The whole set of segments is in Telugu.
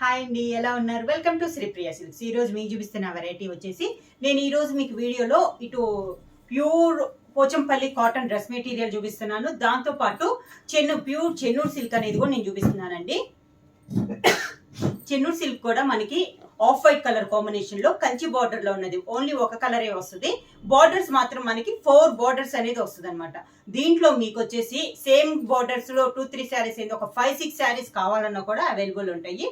హాయ్ అండి ఎలా ఉన్నారు? వెల్కమ్ టు శ్రీప్రియ సిల్క్స్ ఈ రోజు మీకు చూపిస్తున్న వెరైటీ వచ్చేసి నేను ఈరోజు మీకు వీడియోలో ఇటు pure Pochampally cotton dress material చూపిస్తున్నాను. దాంతో పాటు చెన్ను ప్యూర్ చెన్నూరు సిల్క్ అనేది కూడా నేను చూపిస్తున్నానండి. చెన్నూరు సిల్క్ కూడా మనకి ఆఫ్ వైట్ కలర్ కాంబినేషన్లో కంచి బార్డర్లో ఉన్నది. ఓన్లీ ఒక కలరే వస్తుంది. బార్డర్స్ మాత్రం మనకి ఫోర్ బార్డర్స్ అనేది వస్తుంది అనమాట దీంట్లో మీకు వచ్చేసి సేమ్ బార్డర్స్లో టూ త్రీ శారీస్ ఏంది ఒక ఫైవ్ సిక్స్ శారీస్ కావాలన్నా కూడా అవైలబుల్ ఉంటాయి.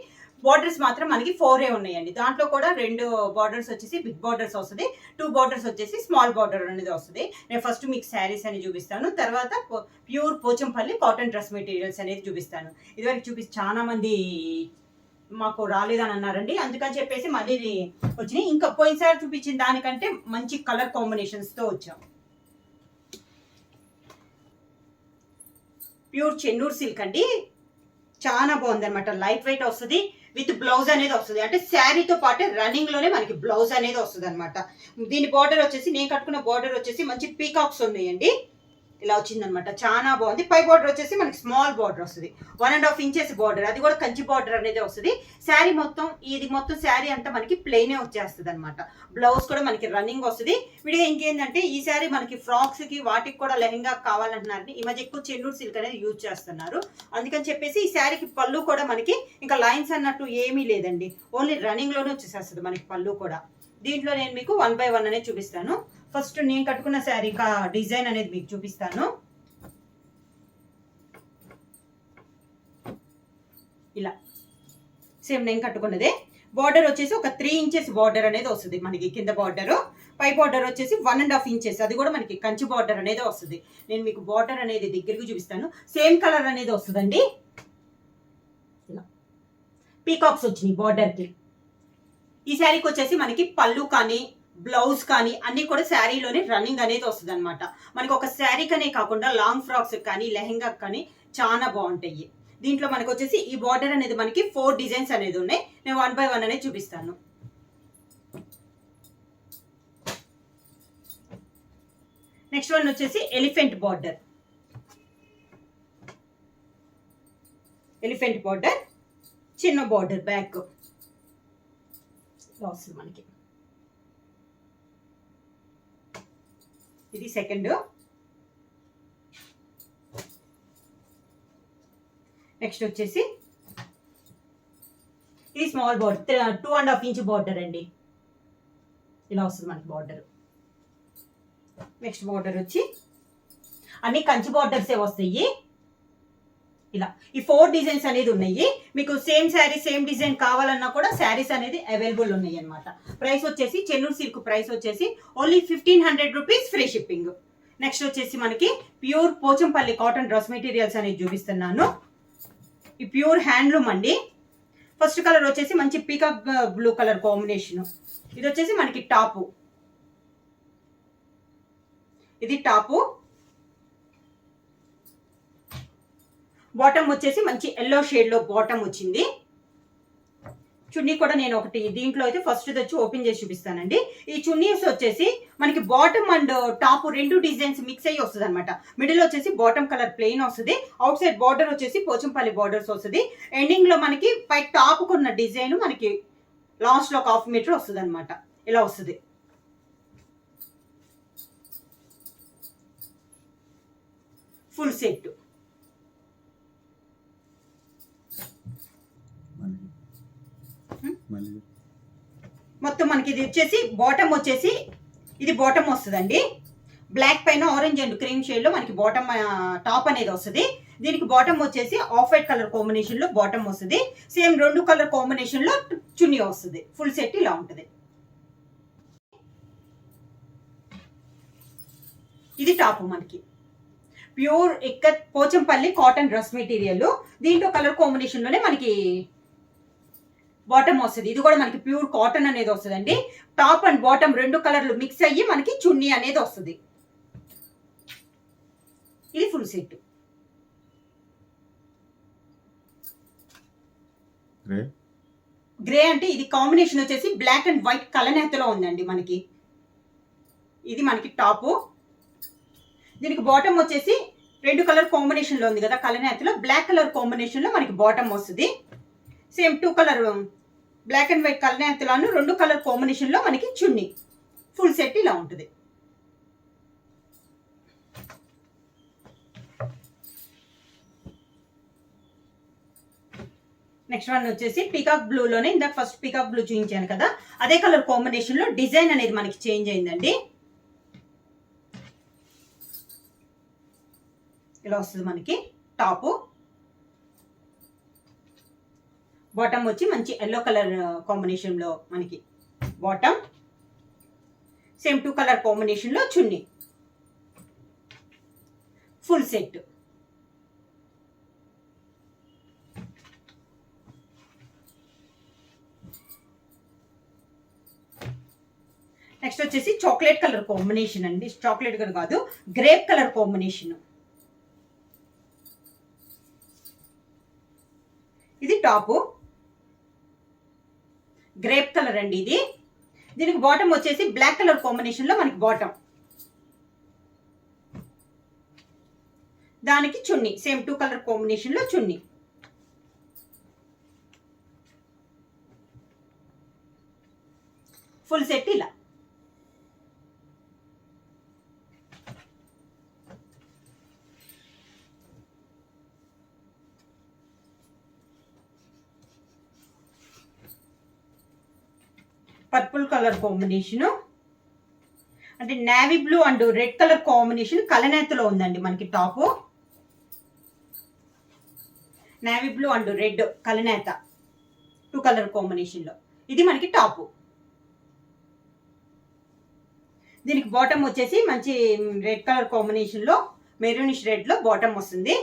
బార్డర్స్ మాత్రం మనకి ఫోరే ఉన్నాయండి. దాంట్లో కూడా రెండు బార్డర్స్ వచ్చేసి బిగ్ బార్డర్స్ వస్తుంది. టూ బార్డర్స్ వచ్చేసి స్మాల్ బార్డర్ అనేది వస్తుంది. నేను ఫస్ట్ మీకు శారీస్ అని చూపిస్తాను. తర్వాత pure Pochampally cotton dress materials అనేది చూపిస్తాను. ఇదివరకు చూపి చాలా మంది మాకు రాలేదని అన్నారండి. అందుకని చెప్పేసి మళ్ళీ వచ్చినాయి. ఇంకా పోయినసారి చూపించిన దానికంటే మంచి కలర్ కాంబినేషన్స్తో వచ్చాం. ప్యూర్ చెన్నూరు సిల్క్ అండి. చాలా బాగుంది అనమాట లైట్ వెయిట్ వస్తుంది. విత్ బ్లౌజ్ అనేది వస్తుంది. అంటే శారీతో పాటు రన్నింగ్లోనే మనకి బ్లౌజ్ అనేది వస్తుంది అనమాట దీని బార్డర్ వచ్చేసి నేను కట్టుకున్న బార్డర్ వచ్చేసి మంచి పీకాక్స్ ఉన్నాయండి. ఇలా వచ్చిందనమాట చాలా బాగుంది. పై బార్డర్ వచ్చేసి మనకి స్మాల్ బార్డర్ వస్తుంది. One and half inches border అది కూడా కంచి బార్డర్ అనేది వస్తుంది. శారీ మొత్తం ఇది మొత్తం శారీ అంతా మనకి ప్లెయినే వచ్చేస్తుంది అనమాట బ్లౌజ్ కూడా మనకి రన్నింగ్ వస్తుంది. విడిగా ఇంకేంటంటే ఈ శారీ మనకి ఫ్రాక్స్కి వాటికి కూడా లెహంగా కావాలంటున్నారని ఈ మధ్య ఎక్కువ చెల్లూరు సిల్క్ అనేది యూజ్ చేస్తున్నారు. అందుకని చెప్పేసి ఈ శారీకి పళ్ళు కూడా మనకి ఇంకా లైన్స్ అన్నట్టు ఏమీ లేదండి. ఓన్లీ రన్నింగ్లోనే వచ్చేసేస్తుంది మనకి పళ్ళు కూడా. దీంట్లో నేను మీకు వన్ బై వన్ అనేది చూపిస్తాను. ఫస్ట్ నేను కట్టుకున్న శారీ డిజైన్ అనేది మీకు చూపిస్తాను. ఇలా. సేమ్ నేను కట్టుకున్నదే. బార్డర్ వచ్చేసి ఒక త్రీ ఇంచెస్ బార్డర్ అనేది వస్తుంది మనకి కింద బార్డర్ పై బార్డర్ వచ్చేసి వన్ అండ్ హాఫ్ ఇంచెస్ అది కూడా మనకి కంచి బార్డర్ అనేది వస్తుంది. నేను మీకు బార్డర్ అనేది దగ్గరకు చూపిస్తాను. సేమ్ కలర్ అనేది వస్తుందండి. ఇలా. పీకాక్స్ వచ్చినాయి బార్డర్కి ఈ శారీకి వచ్చేసి మనకి పళ్ళు కానీ బ్లౌజ్ కానీ అన్ని కూడా శారీలోనే రన్నింగ్ అనేది వస్తుంది అనమాట మనకి ఒక శారీకనే కాకుండా లాంగ్ ఫ్రాక్స్ కానీ లెహెంగా కానీ చాలా బాగుంటాయి. దీంట్లో మనకు వచ్చేసి ఈ బార్డర్ అనేది మనకి ఫోర్ డిజైన్స్ అనేది ఉన్నాయి. నేను వన్ బై వన్ అనేది చూపిస్తాను. నెక్స్ట్ వన్ వచ్చేసి ఎలిఫెంట్ బార్డర్. ఎలిఫెంట్ బార్డర్ చిన్న బార్డర్ బ్యాక్. ఇలా మనకి. ఇది సెకండ్. నెక్స్ట్ వచ్చేసి ఇది small border two and half inch border అండి. ఇలా వస్తుంది మనకి బార్డర్. నెక్స్ట్ బార్డర్ వచ్చి అన్ని కంచి బార్డర్సే వస్తాయి? ఇలా. ఈ ఫోర్ డిజైన్స్ అనేది ఉన్నాయి. మీకు సేమ్ శారీ సేమ్ డిజైన్ కావాలన్నా కూడా శారీస్ అనేది అవైలబుల్ ఉన్నాయి అనమాట ప్రైస్ వచ్చేసి చెన్నూరు సిల్క్ ప్రైస్ వచ్చేసి only fifteen hundred rupees free shipping next వచ్చేసి మనకి pure Pochampally cotton dress materials అనేది చూపిస్తున్నాను. ఈ ప్యూర్ హ్యాండ్లూమ్ అండి. ఫస్ట్ కలర్ వచ్చేసి మంచి పీకాక్ బ్లూ కలర్ కాంబినేషన్ ఇది వచ్చేసి మనకి టాపు. ఇది టాపు. బాటమ్ వచ్చేసి మంచి ఎల్లో షేడ్లో బాటమ్ వచ్చింది. చున్నీ కూడా నేను ఒకటి దీంట్లో అయితే ఫస్ట్ వచ్చి ఓపెన్ చేసి చూపిస్తానండి. ఈ చున్నీస్ వచ్చేసి మనకి బాటమ్ అండ్ టాప్ రెండు డిజైన్స్ మిక్స్ అయ్యి వస్తుంది అనమాట మిడిల్ వచ్చేసి బాటమ్ కలర్ ప్లెయిన్ వస్తుంది. అవుట్ సైడ్ బార్డర్ వచ్చేసి పోచంపల్లి బార్డర్స్ వస్తుంది. ఎండింగ్లో మనకి పై టాప్కున్న డిజైన్ మనకి లాస్ట్లో ఒక హాఫ్ మీటర్ వస్తుంది అనమాట ఇలా వస్తుంది. ఫుల్ సెట్ మళ్ళీ హ్మ్? మళ్ళీ మొత్తం మనకి ఇది వచ్చేసి బాటమ్ వచ్చేసి ఇది బాటమ్ వస్తుందండి. బ్లాక్ పైన ఆరెంజ్ అండ్ క్రీమ్ షేడ్లో మనకి బాటమ్ టాప్ అనేది వస్తుంది. దీనికి బాటమ్ వచ్చేసి ఆఫ్ వైట్ కలర్ కాంబినేషన్లో బాటమ్ వస్తుంది. సేమ్ రెండు కలర్ కాంబినేషన్లో చున్నీ వస్తుంది. ఫుల్ సెట్ ఇలా ఉంటుంది. ఇది టాప్ మనకి. ప్యూర్ ఇక్క పోచంపల్లి కాటన్ డ్రెస్ మెటీరియల్ దీంట్లో కలర్ కాంబినేషన్లోనే మనకి బాటమ్ వస్తుంది. ఇది కూడా మనకి ప్యూర్ కాటన్ అనేది వస్తుందండి. టాప్ అండ్ బాటమ్ రెండు కలర్లు మిక్స్ అయ్యి మనకి చున్నీ అనేది వస్తుంది. ఇది ఫుల్ సెట్. గ్రే? అంటే ఇది కాంబినేషన్ వచ్చేసి బ్లాక్ అండ్ వైట్ కలనేతలో ఉందండి మనకి. ఇది మనకి టాపు. దీనికి బాటమ్ వచ్చేసి రెండు కలర్ కాంబినేషన్లో ఉంది కదా కలనేతలో బ్లాక్ కలర్ కాంబినేషన్లో మనకి బాటమ్ వస్తుంది. Same two colour black and white colour రెండు కలర్ కాంబినేషన్లో మనకి చున్నీ. ఫుల్ సెట్ ఇలా ఉంటుంది. నెక్స్ట్ వన్ వచ్చేసి పీకాక్ బ్లూలోనే ఇందాక ఫస్ట్ పీకాక్ బ్లూ చూపించాను కదా. అదే కలర్ కాంబినేషన్లో డిజైన్ అనేది మనకి చేంజ్ అయిందండి. ఇలా వస్తుంది మనకి టాపు. బాటమ్ వచ్చి మంచి ఎల్లో కలర్ కాంబినేషన్లో మనకి బాటమ్ సేమ్ టూ కలర్ కాంబినేషన్లో చున్నీ. ఫుల్ సెట్ నెక్స్ట్ వచ్చేసి చాక్లెట్ కలర్ కాంబినేషన్ అండి. చాక్లెట్ కలర్ కాదు గ్రేప్ కలర్ కాంబినేషన్ ఇది టాపు గ్రేప్ కలర్ అండి ఇది. దీనికి బాటమ్ వచ్చేసి బ్లాక్ కలర్ కాంబినేషన్లో మనకి బాటమ్ దానికి చున్నీ సేమ్ టూ కలర్ కాంబినేషన్లో చున్నీ. ఫుల్ సెట్ ఇలా. Colour combination. అంటే navy blue and red colour combination కలనేతలో ఉందండి మనకి top. Navy blue and red కలనేత. Two colour కాంబినేషన్లో. ఇది మనకి టాపు. దీనికి బాటమ్ వచ్చేసి మంచి రెడ్ కలర్ కాంబినేషన్లో మెరూనిష్ రెడ్లో బాటమ్ వస్తుంది.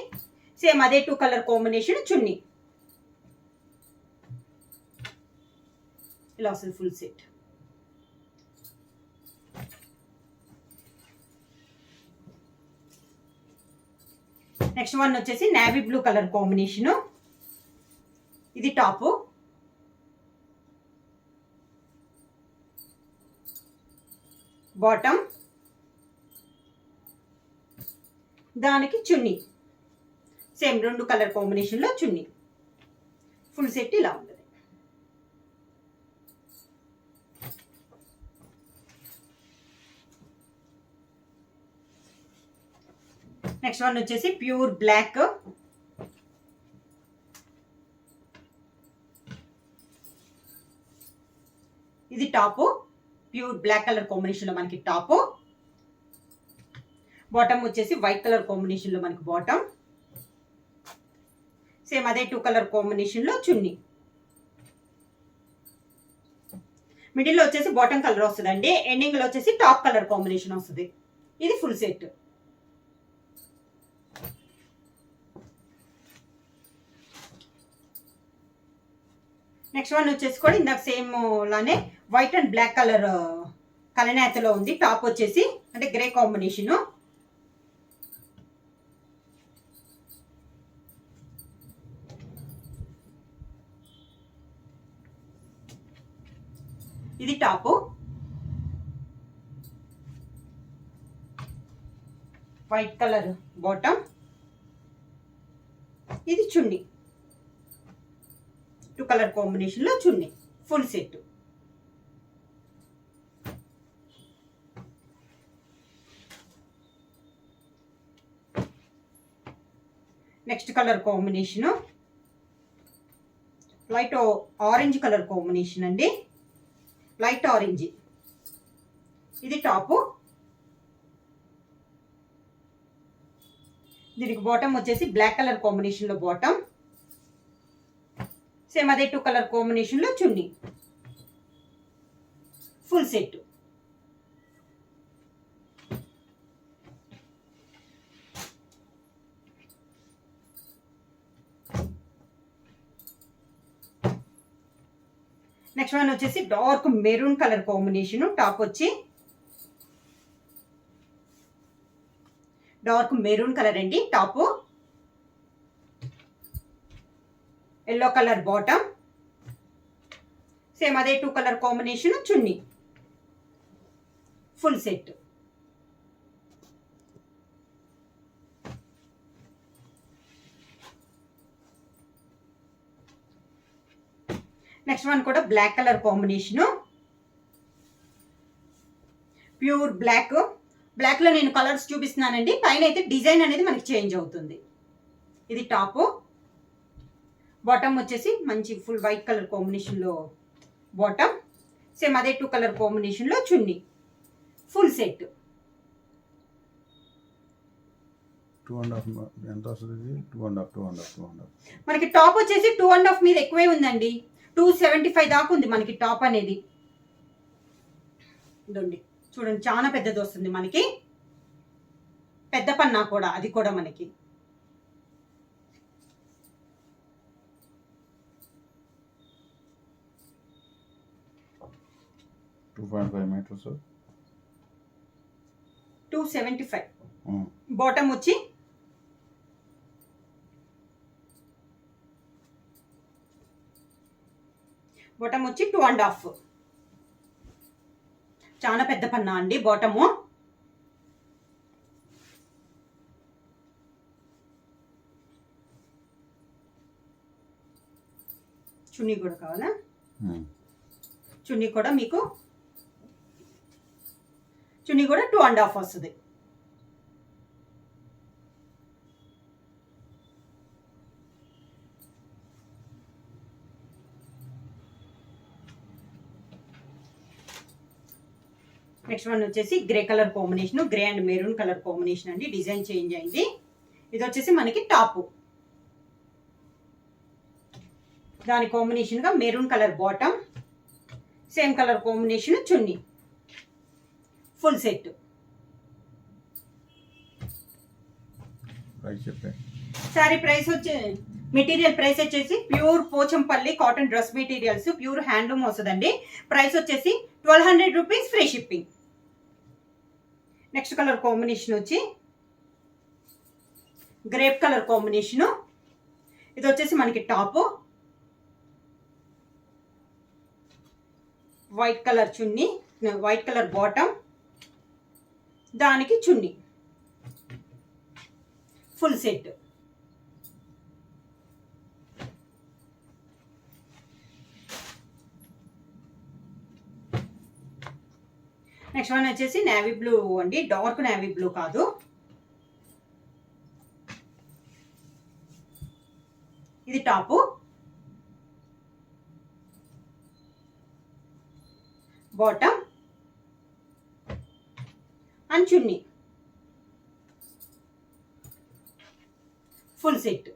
సేమ్ అదే టూ కలర్ కాంబినేషన్ చున్నీ. ఇలా వస్తుంది ఫుల్ సెట్. నెక్స్ట్ వన్ వచ్చేసి నావీ బ్లూ కలర్ కాంబినేషన్. ఇది టాప్. బాటమ్. దానికి చున్నీ. సేమ్ రెండు కలర్ కాంబినేషన్లో చున్నీ. ఫుల్ సెట్ ఇలా ఉంది. నెక్స్ట్ వన్ వచ్చేసి ప్యూర్ బ్లాక్. ఇది టాప్. ప్యూర్ బ్లాక్ కలర్ కాంబినేషన్లో మనకి టాప్. బాటమ్ వచ్చేసి వైట్ కలర్ కాంబినేషన్లో మనకి బాటమ్. సేమ్ అదే టూ కలర్ కాంబినేషన్లో చున్నీ. మిడిల్లో వచ్చేసి బాటమ్ కలర్ వస్తుందండి. ఎండింగ్లో వచ్చేసి టాప్ కలర్ కాంబినేషన్ వస్తుంది. ఇది ఫుల్ సెట్. నెక్స్ట్ వన్ వచ్చేసి కూడా ఇందాక సేమ్ లానే వైట్ అండ్ బ్లాక్ కలర్ కలనేతలో ఉంది. టాప్ వచ్చేసి అంటే గ్రే కాంబినేషను ఇది టాపు వైట్ కలర్ బాటమ్ ఇది చున్నీ. కలర్ కాంబినేషన్లో chunni. Full set. Next colour combination. Light orange colour combination అండి. Light orange. ఇది టాపు. దీనికి బాటమ్ వచ్చేసి బ్లాక్ కలర్ కాంబినేషన్లో బాటమ్. సేమ్ అదే టూ కలర్ కాంబినేషన్లో chunni. Full set next one వచ్చేసి dark maroon colour combination top వచ్చి డార్క్ మెరూన్ కలర్ అండి. Top yellow colour bottom. Same అదే two colour combination chunni. Full set. Next one కూడా black colour combination. Pure black. బ్లాక్లో నేను కలర్స్ చూపిస్తున్నానండి. పైన అయితే డిజైన్ అనేది మనకి చేంజ్ అవుతుంది. ఇది టాపు. బాటమ్ వచ్చేసి మంచి ఫుల్ వైట్ కలర్ కాంబినేషన్లో బాటమ్ సేమ్ అదే టూ కలర్ కాంబినేషన్లో చున్నీ. ఫుల్ సెట్ మనకి టాప్ వచ్చేసి టూ అండ్ హాఫ్ మీద ఎక్కువే ఉందండి. టూ సెవెంటీ ఫైవ్ దాకా ఉంది మనకి టాప్ అనేది. ఇదండి చూడండి చాలా పెద్దది వస్తుంది మనకి. పెద్ద పన్నా కూడా అది కూడా మనకి. Two point five metres two seventy five bottom వచ్చి బాటమ్ వచ్చి టూ అండ్ హాఫ్ చాలా పెద్ద పన్నా అండి బాటము చున్నీ కూడా కావాలా? చున్నీ కూడా మీకు చున్నీ కూడా టూ అండ్ హాఫ్ వస్తుంది. నెక్స్ట్ వన్ వచ్చేసి grey colour combination grey and maroon colour combination అండి. డిజైన్ చేంజ్ అయింది. ఇది వచ్చేసి మనకి టాప్ దాని కాంబినేషన్గా maroon colour bottom same colour combination chunni. Full set. Sorry price వచ్చే మెటీరియల్ ప్రైస్ వచ్చేసి pure Pochampally cotton dress materials pure handloom వస్తుందండి. ప్రైస్ వచ్చేసి twelve hundred rupees free shipping. Next colour combination వచ్చి గ్రేప్ కలర్ కాంబినేషను. ఇది వచ్చేసి మనకి top. White colour chunni white colour bottom. దానికి chunni. Full set. Next one వచ్చేసి నేవీ బ్లూ అండి. డార్క్ నేవీ బ్లూ కాదు. ఇది top. Bottom. And chunni full set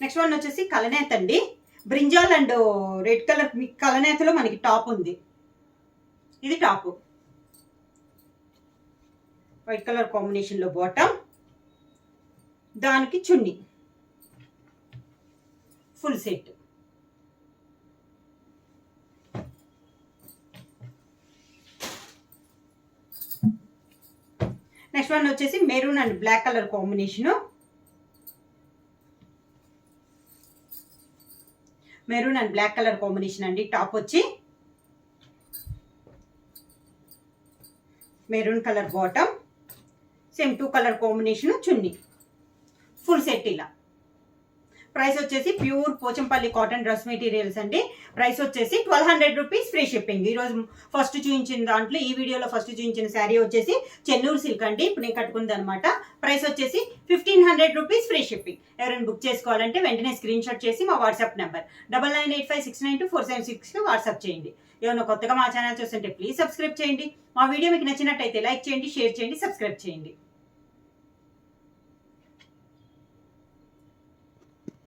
next one వచ్చేసి కలనేత అండి. బ్రింజాల్ అండ్ రెడ్ కలర్ కలనేతలో మనకి టాప్ ఉంది. ఇది టాప్ వైట్ కలర్ కాంబినేషన్లో బాటమ్ దానికి chunni. Full set. Next one వచ్చేసి maroon and black colour combination. Maroon and black colour combination అండి. టాప్ వచ్చి maroon colour bottom. Same two colour combination chunni. Full set ఇలా. ప్రైస్ వచ్చేసి pure Pochampally cotton dress materials అండి. ప్రైస్ వచ్చేసి twelve hundred rupees free shipping. ఈరోజు ఫస్ట్ చూపించిన దాంట్లో ఈ వీడియోలో ఫస్ట్ చూపించిన శారీ వచ్చేసి చెన్నూరు సిల్క్ అండి. ఇప్పుడు నేను కట్టుకుంది అనమాట ప్రైస్ వచ్చేసి fifteen hundred rupees free shipping. ఎవరైనా బుక్ చేసుకోవాలంటే వెంటనే స్క్రీన్ షాట్ చేసి మా WhatsApp number. Double nine eight five six nine two four seven సిక్స్కి వాట్సాప్ చేయండి. ఏమైనా కొత్తగా మా ఛానల్ చూస్తుంటే ప్లీజ్ సబ్స్క్రైబ్ చేయండి. మా వీడియో మీకు నచ్చినట్టయితే లైక్ చేయండి షేర్ చేయండి సబ్స్క్రైబ్ చేయండి.